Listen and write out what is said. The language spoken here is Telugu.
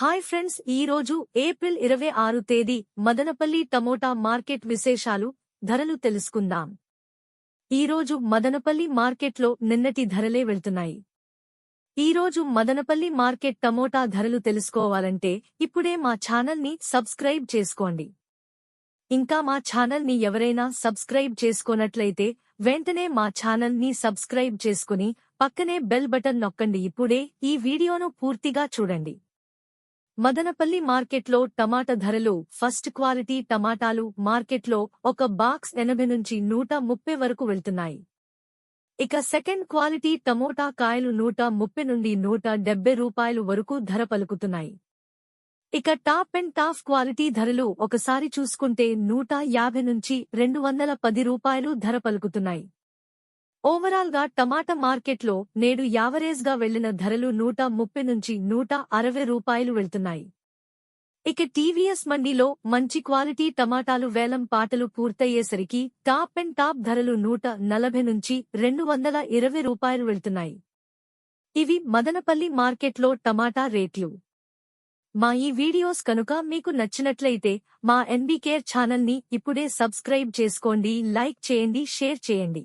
హాయ్ ఫ్రెండ్స్ ఈ రోజు ఏప్రిల్ ఇరవై ఆరు తేదీ మదనపల్లి టమోటా మార్కెట్ విశేషాలు ధరలు తెలుసుకుందాం. ఈ రోజు మదనపల్లి మార్కెట్లో నిన్నటి ధరలే వెళ్తున్నాయి. ఈ రోజు మదనపల్లి మార్కెట్ టమోటా ధరలు తెలుసుకోవాలంటే ఇప్పుడే మా ఛానల్ని సబ్స్క్రైబ్ చేసుకోండి. ఇంకా మా ఛానల్ని ఎవరైనా సబ్స్క్రైబ్ చేసుకోనట్లయితే వెంటనే మా ఛానల్ని సబ్స్క్రైబ్ చేసుకుని పక్కనే బెల్ బటన్ నొక్కండి. ఇప్పుడే ఈ వీడియోను పూర్తిగా చూడండి. మదనపల్లి మార్కెట్లో టమాటా ధరలు ఫస్ట్ క్వాలిటీ టమాటాలు మార్కెట్లో ఒక బాక్స్ ఎనభై నుంచి నూట ముప్పై వరకు వెళ్తున్నాయి. ఇక సెకండ్ క్వాలిటీ టమోటా కాయలు నూట ముప్పై నుండి నూట డెబ్బై రూపాయలు వరకు ధర పలుకుతున్నాయి. ఇక టాప్ అండ్ టాప్ క్వాలిటీ ధరలు ఒకసారి చూసుకుంటే నూట యాభై నుంచి రెండు వందల పది రూపాయలు ధర పలుకుతున్నాయి. ఓవరాల్గా టమాటా మార్కెట్లో నేడు యావరేజ్గా వెళ్ళిన ధరలు నూట ముప్పై నుంచి నూట అరవై రూపాయలు వెళ్తున్నాయి. ఇక టీవీఎస్ మండీలో మంచి క్వాలిటీ టమాటాలు వేలం పాటలు పూర్తయ్యేసరికి టాప్ అండ్ టాప్ ధరలు నూట నలభై నుంచి రెండు వందల ఇరవై రూపాయలు వెళ్తున్నాయి. ఇవి మదనపల్లి మార్కెట్లో టమాటా రేట్లు. మా ఈ వీడియోస్ కనుక మీకు నచ్చినట్లయితే మా ఎన్బీకేర్ ఛానల్ని ఇప్పుడే సబ్స్క్రైబ్ చేసుకోండి లైక్ చేయండి షేర్ చేయండి.